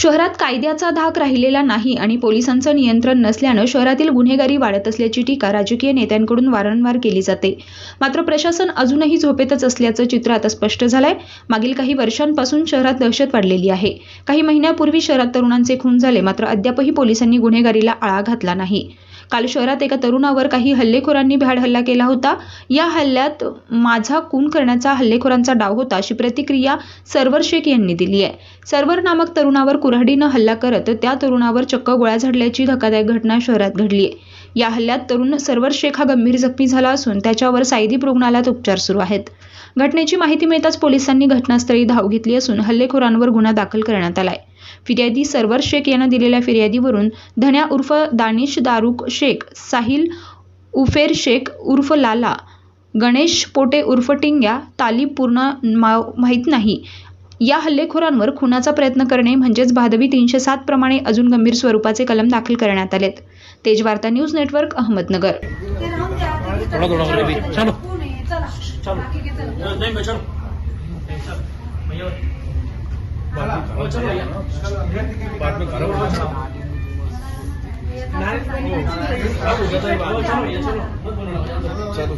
शहरात कायद्याचा धाक राहिलेला नाही आणि पोलिसांचं नियंत्रण नसल्यानं शहरातील गुन्हेगारी वाढत असल्याची टीका राजकीय नेत्यांकडून वारंवार केली जाते. मात्र प्रशासन अजूनही झोपेतच असल्याचं चित्र आता स्पष्ट झालंय. मागील काही वर्षांपासून शहरात दहशत वाढलेली आहे. काही महिन्यापूर्वी शहरात तरुणांचे खून झाले मात्र अद्यापही पोलिसांनी गुन्हेगारीला आळा घातला नाही. काल शहरात एका तरुणावर काही हल्लेखोरांनी भ्याड हल्ला केला होता. या हल्ल्यात माझा खून करण्याचा हल्लेखोरांचा डाव होता अशी प्रतिक्रिया सर्वर शेख यांनी दिली आहे. सर्वर नामक तरुणावर कुऱ्हाडीनं हल्ला करत त्या तरुणावर चक्क गोळ्या झाडल्याची धक्कादायक घटना शहरात घडली आहे. या हल्ल्यात तरुण सर्वर शेख हा गंभीर जखमी झाला असून त्याच्यावर सायदीप रुग्णालयात उपचार सुरू आहेत. घटनेची माहिती मिळताच पोलिसांनी घटनास्थळी धाव घेतली असून हल्लेखोरांवर गुन्हा दाखल करण्यात आलाय. फिर्यादी सर्वर शेख यानं दिलेल्या फिर्यादीवरून धन्या उर्फ दानिश दारुक शेख साहिल उफेर शेख उर्फ लाला गणेश पोटे उर्फ टिंग्या तालीब पूर्ण माव माहीत नाही. या हल्लेखोरांवर खुनाचा प्रयत्न करणे म्हणजेच भादवी तीनशे सात प्रमाणे अजून गंभीर स्वरूपाचे कलम दाखल करण्यात आलेत. तेज वार्ता न्यूज नेटवर्क अहमदनगर. चलो. चलो